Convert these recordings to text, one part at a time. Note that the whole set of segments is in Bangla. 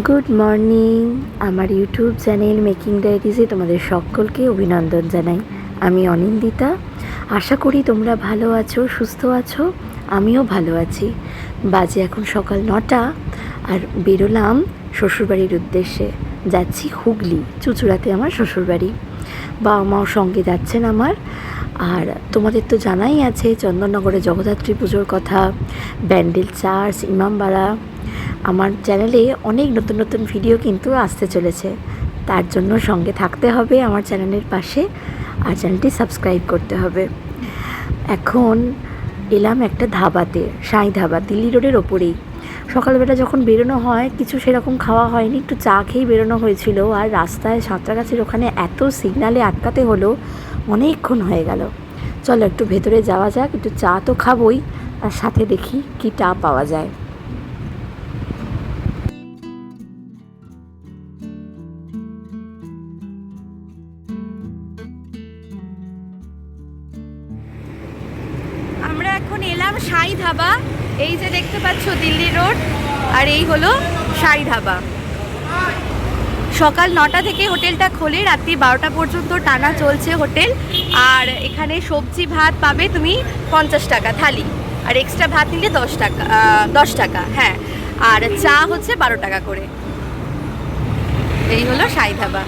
গুড মর্নিং আমার ইউটিউব চ্যানেল মেকিং ডায়েরিজে তোমাদের সকলকে অভিনন্দন জানাই। আমি অনিন্দিতা। আশা করি তোমরা ভালো আছো, সুস্থ আছো। আমিও ভালো আছি। বাজে এখন সকাল নটা আর বেরোলাম শ্বশুরবাড়ির উদ্দেশ্যে। যাচ্ছি হুগলি, চুচুড়াতে আমার শ্বশুরবাড়ি। বাবা মাও সঙ্গে যাচ্ছেন আমার। আর তোমাদের তো জানাই আছে, চন্দননগরে জগদ্ধাত্রী পুজোর কথা, ব্যান্ডেল চার্চ, ইমামবাড়া আমার চ্যানেলে অনেক নতুন নতুন ভিডিও কিন্তু আসতে চলেছে। তার জন্য সঙ্গে থাকতে হবে আমার চ্যানেলের পাশে আর চ্যানেলটি সাবস্ক্রাইব করতে হবে। এখন এলাম একটা ধাবাতে, সাই ধাবা, দিল্লি রোডের ওপরেই। সকালবেলা যখন বেরোনো হয়, কিছু সেরকম খাওয়া হয়নি, একটু চা খেয়েই বেরোনো হয়েছিল আর রাস্তায় সাঁতরাগাছির ওখানে এত সিগনালে আটকাতে হলো, অনেকক্ষণ হয়ে গেল। চলো একটু ভেতরে যাওয়া যাক, একটু চা তো খাবোই, আর সাথে দেখি কি টা পাওয়া যায়। এলাম সাই ধাবা। এই যে দেখতে পাচ্ছ দিল্লি রোড, আর এই হলো সাই ধাবা। সকাল নটা থেকে হোটেলটা খোলে, রাত্রি বারোটা পর্যন্ত টানা চলছে হোটেল। আর এখানে সবজি ভাত পাবে তুমি পঞ্চাশ টাকা থালি। আর এক্সট্রা ভাত নিলে দশ টাকা দশ টাকা হ্যাঁ। আর চা হচ্ছে বারো টাকা করে। এই হলো সাই ধাবা।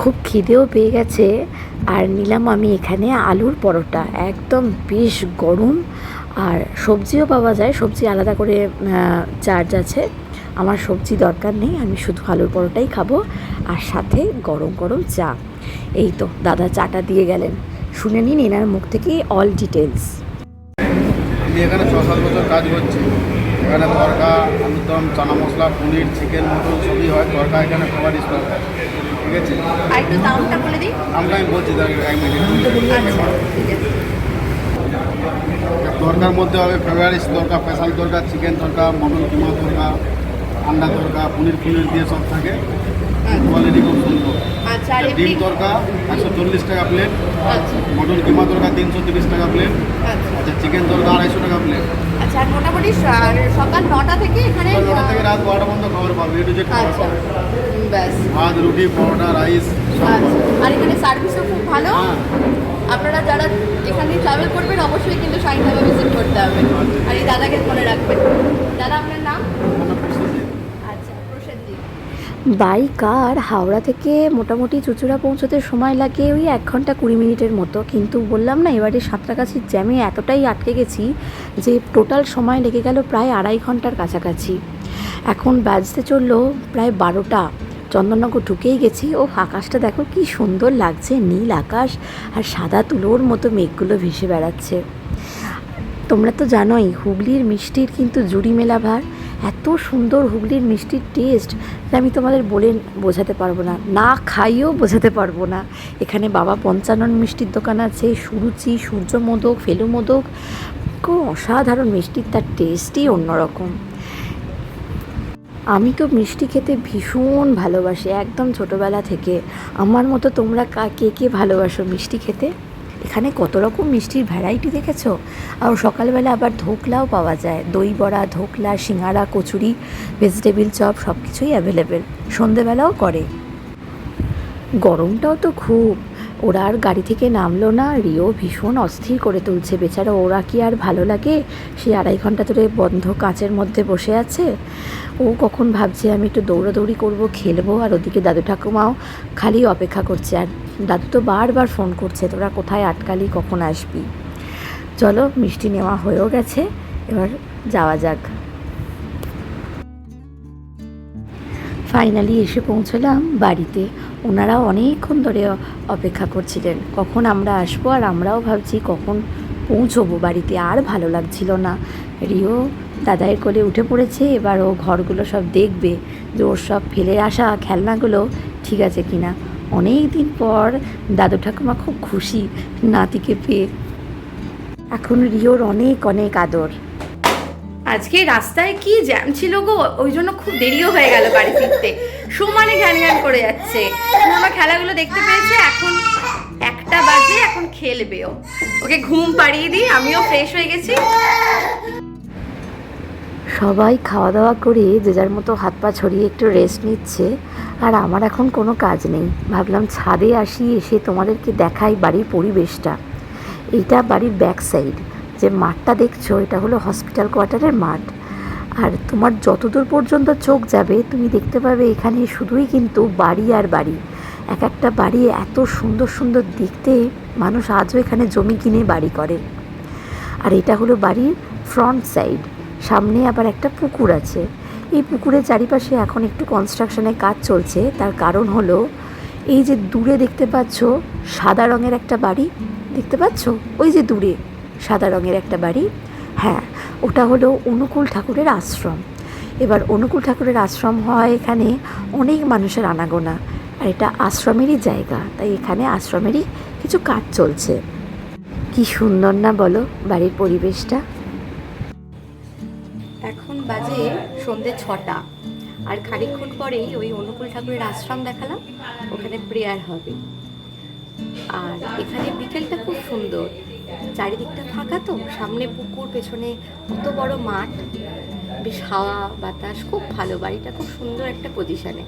খুব খিদেও পেয়ে গেছে। আর নিলাম আমি এখানে আলুর পরোটা। একদম বেশ গরম। আর সবজিও পাওয়া যায়। সবজি আলাদা করে চার্জ আছে। আমার সবজি দরকার নেই। আমি শুধু আলুর পরোটাই খাব। আর সাথে গরম গরম চা। এই তো, দাদা চাটা দিয়ে গেলেন। শুনে নিন এনার মুখ থেকে অল ডিটেলস এখানে ছ সাত বছর কাজ করছি। এখানে তরকা আলুর দম চানা মশলা পনির চিকেন মটন সবই হয়। তরকা এখানে খাবার স্টল ঠিক আছে? আর দামটা বলে দিই। আমরা আমি বলছি তার এক মিনিট। আচ্ছা তরকার মধ্যে হবে favourite tadka special tadka chicken tadka mutton keema tadka আন্ডা তরকা পনির পনির দিয়ে সব থাকে। কোয়ালিটি খুব সুন্দর। আচ্ছা ডিম তরকা একশো চল্লিশ টাকা প্লেট আচ্ছা। মটন কিমা তরকা তিনশো তিরিশ টাকা প্লেট আচ্ছা। আচ্ছা চিকেন তরকা আড়াইশো টাকা প্লেট আচ্ছা আর মোটামুটি সকাল নটা থেকে এখানে নটা থেকে রাত বারোটা পর্যন্ত খাবার পাবে এ যে খাবার আচ্ছা পাবে। ব্যাস। ভাত রুটি পরোটা রাইস আচ্ছা আর এখানে সার্ভিসও খুব ভালো। হ্যাঁ। আপনারা যারা এখানে ট্রাভেল করবেন অবশ্যই কিন্তু সাইন ভিজিট করতে হবে। আর এই দাদাকে মনে রাখবেন। দাদা আপনার নাম? আচ্ছা বাইক আর হাওড়া থেকে মোটামুটি চুচুড়া পৌঁছতে সময় লাগে ওই এক ঘণ্টা কুড়ি মিনিটের মতো। কিন্তু বললাম না, এবারে সাঁতরাগাছির জ্যামে এতটাই আটকে গেছি যে টোটাল সময় লেগে গেল প্রায় আড়াই ঘণ্টার কাছাকাছি। এখন বাজতে চলল প্রায় বারোটা। চন্দননগর ঢুকেই গেছি। ও আকাশটা দেখো কি সুন্দর লাগছে, নীল আকাশ আর সাদা তুলোর মতো মেঘগুলো ভেসে বেড়াচ্ছে। তোমরা তো জানোই, হুগলির মিষ্টির কিন্তু জুড়ি মেলা ভার এত সুন্দর হুগলির মিষ্টির টেস্ট আমি তোমাদের বলে বোঝাতে পারব না না খাইয়েও বোঝাতে পারব না। এখানে বাবা পঞ্চানন মিষ্টির দোকান আছে, সুরুচি সূর্য মোদক ফেলু মোদক খুব অসাধারণ মিষ্টির, তার টেস্টই অন্যরকম। আমি তো মিষ্টি খেতে ভীষণ ভালোবাসি, একদম ছোটোবেলা থেকে। আমার মতো তোমরা কে কে ভালোবাসো মিষ্টি খেতে? এখানে কত রকম মিষ্টির ভ্যারাইটি দেখেছ? আর সকালবেলা আবার ধোকলাও পাওয়া যায়। দই বড়া, ধোকলা সিঙ্গারা কচুরি ভেজিটেবিল চপ সব কিছুই অ্যাভেলেবেল সন্ধেবেলাও করে। গরমটাও তো খুব। ওরা আর গাড়ি থেকে নামলো না। রিও ভীষণ অস্থির করে তুলছে। বেচারা ওরা কি আর ভালো লাগে? সে আড়াই ঘণ্টা ধরে বন্ধ কাঁচের মধ্যে বসে আছে। ও কখন ভাবছে, আমি একটু দৌড়াদৌড়ি করব, খেলব, আর ওদিকে দাদু ঠাকুমাও খালি অপেক্ষা করছে। আর দাদু তো বারবার ফোন করছে, তোরা কোথায় আটকালি? কখন আসবি? চলো, মিষ্টি নেওয়া হয়েও গেছে। এবার যাওয়া যাক। ফাইনালি এসে পৌঁছলাম বাড়িতে। ওনারা অনেকক্ষণ ধরে অপেক্ষা করছিলেন, কখন আমরা আসব আর আমরাও ভাবছি কখন পৌঁছবো বাড়িতে, আর ভালো লাগছিল না। রিও দাদাইয়ের কোলে উঠে পড়েছে, এবার ও ঘরগুলো সব দেখবে যে ওর সব ফেলে আসা খেলনাগুলো ঠিক আছে কিনা। অনেক দিন পর দাদু ঠাকুমা খুব খুশি নাতিকে পেয়ে। এখন রিওর অনেক অনেক আদর। আজকে রাস্তায় কি জ্যাম ছিল গো? ওই জন্য খুব দেরিও হয়ে গেল বাড়ি ফিরতে। সমানে ঘ্যান ঘ্যান করে যাচ্ছে। আমার খেলাগুলো দেখতে পেয়েছে? এখন একটা বাজে, এখন খেলবে ও ওকে ঘুম পাড়িয়ে দিই, আমিও ফ্রেশ হয়ে গেছি। সবাই খাওয়া দাওয়া করে যে যার মতো হাত পা ছড়িয়ে একটু রেস্ট নিচ্ছে। আর আমার এখন কোনো কাজ নেই। ভাবলাম ছাদে আসি, এসে তোমাদেরকে দেখাই বাড়ির পরিবেশটা। এইটা বাড়ির ব্যাক সাইড যে মাঠটা দেখছ, এটা হলো হসপিটাল কোয়ার্টারের মাঠ। আর তোমার যতদূর পর্যন্ত চোখ যাবে, তুমি দেখতে পাবে এখানে শুধুই কিন্তু বাড়ি আর বাড়ি। এক একটা বাড়ি এত সুন্দর সুন্দর দেখতে মানুষ আজও এখানে জমি কিনে বাড়ি করে। আর এটা হলো বাড়ির ফ্রন্ট সাইড সামনে আবার একটা পুকুর আছে। এই পুকুরের চারিপাশে এখন একটু কনস্ট্রাকশনের কাজ চলছে, তার কারণ হলো এই যে দূরে দেখতে পাচ্ছ, সাদা রঙের একটা বাড়ি, দেখতে পাচ্ছ? ওই যে দূরে। সাদা রঙের একটা বাড়ি। হ্যাঁ ওটা হলো অনুকূল ঠাকুরের আশ্রম। এবার অনুকূল ঠাকুরের আশ্রম হয় এখানে অনেক মানুষের আনাগোনা, আর এটা আশ্রমেরই জায়গা, তাই এখানে আশ্রমেরই কিছু কাজ চলছে। কি সুন্দর না বলো বাড়ির পরিবেশটা? এখন বাজে সন্ধে ছটা, আর খানিকক্ষণ পরেই ওই অনুকূল ঠাকুরের আশ্রম দেখালাম, ওখানে প্রেয়ার হবে। আর এখানে বিকেলটা খুব সুন্দর। চারিদিকটা ফাঁকা তো, সামনে পুকুর, পেছনে কত বড় মাঠ। বেশ হাওয়া, বাতাস, খুব ভালো, বাড়িটা খুব সুন্দর একটা পজিশনে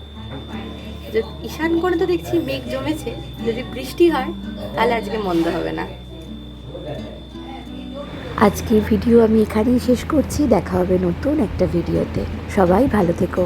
ঈশান করে তো দেখছি মেঘ জমেছে, যদি বৃষ্টি হয়, তাহলে আজকে মন্দ হবে না। আজকের ভিডিও আমি এখানেই শেষ করছি, দেখা হবে নতুন একটা ভিডিওতে। সবাই ভালো থেকো।